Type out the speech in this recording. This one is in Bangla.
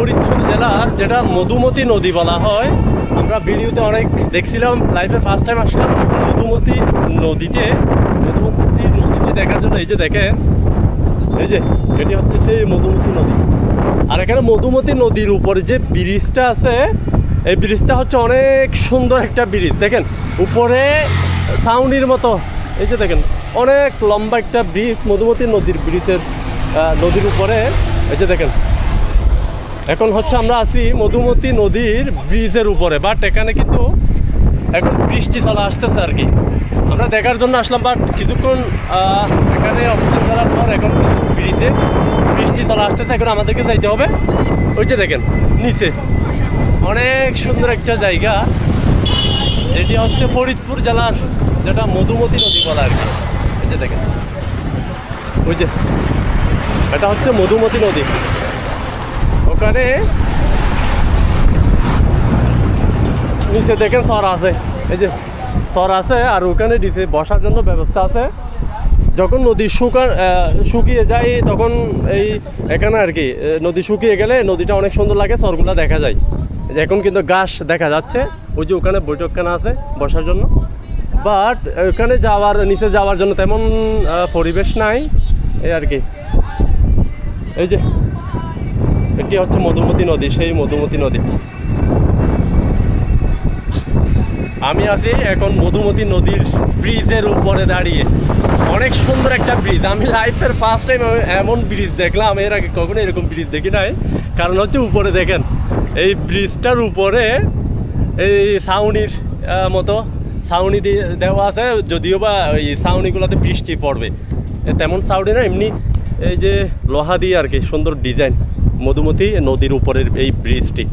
জেলার যেটা মধুমতি নদী বলা হয়। আমরা ভিডিওতে অনেক দেখছিলাম লাইফে ফার্স্ট টাইম আসলাম মধুমতি নদীতে। মধুমতি নদীটি দেখার জন্য এই যে দেখেন, এই যে এটি হচ্ছে সেই মধুমতি নদী। আর এখানে মধুমতি নদীর উপরে যে ব্রিজটা আছে, এই ব্রিজটা হচ্ছে অনেক সুন্দর একটা ব্রিজ। দেখেন, উপরে সাউনির মতো। এই যে দেখেন, অনেক লম্বা একটা ব্রিজ মধুমতি নদীর ব্রিজের নদীর উপরে। এই যে দেখেন এখন হচ্ছে আমরা আছি মধুমতি নদীর ব্রিজের উপরে বাট এখানে কিন্তু এখন বৃষ্টি চলে আসতেছে আর কি। আমরা দেখার জন্য আসলাম বাট কিছুক্ষণ এখানে অবস্থান করার পর এখন কিন্তু ব্রিজে বৃষ্টি চলে আসতেছে। এখন আমাদেরকে যাইতে হবে ওই যে দেখেন, নিচে। অনেক সুন্দর একটা জায়গা, যেটি হচ্ছে ফরিদপুর জেলার যেটা মধুমতি নদী বলা আর কি। এই যে দেখেন, ওই যে, এটা হচ্ছে মধুমতি নদী। ওখানে নিচে দেখেন সর আছে। এই যে সর আছে আর ওখানে নিচে বসার জন্য ব্যবস্থা আছে। যখন নদী শুকান শুকিয়ে যায়, তখন এই এখানে আর কি নদী শুকিয়ে গেলে নদীটা অনেক সুন্দর লাগে সরগুলা দেখা যায়। এখন কিন্তু ঘাস দেখা যাচ্ছে, ওই যে ওখানে বৈঠকখানা আছে বসার জন্য। বাট ওখানে যাওয়ার, নিচে যাওয়ার জন্য তেমন পরিবেশ নাই, এই আর কি। এই যে এটি হচ্ছে মধুমতি নদী, সেই মধুমতি নদী। আমি আছি এখন মধুমতি নদীর ব্রিজের উপরে দাঁড়িয়ে। অনেক সুন্দর একটা ব্রিজ। আমি লাইফের ফার্স্ট টাইম এমন ব্রিজ দেখলাম, এর আগে কখনো এরকম ব্রিজ দেখি নাই। কারণ হচ্ছে উপরে দেখেন, এই ব্রিজটার উপরে এই ছাউনির মতো ছাউনি দিয়ে দেওয়া আছে, যদিও বা ওই ছাউনিগুলোতে বৃষ্টি পড়বে। তেমন ছাউনি না, এমনি এই যে লোহা দিয়ে আর কি, সুন্দর ডিজাইন মধুমতি নদীর উপরের এই ব্রিজটি।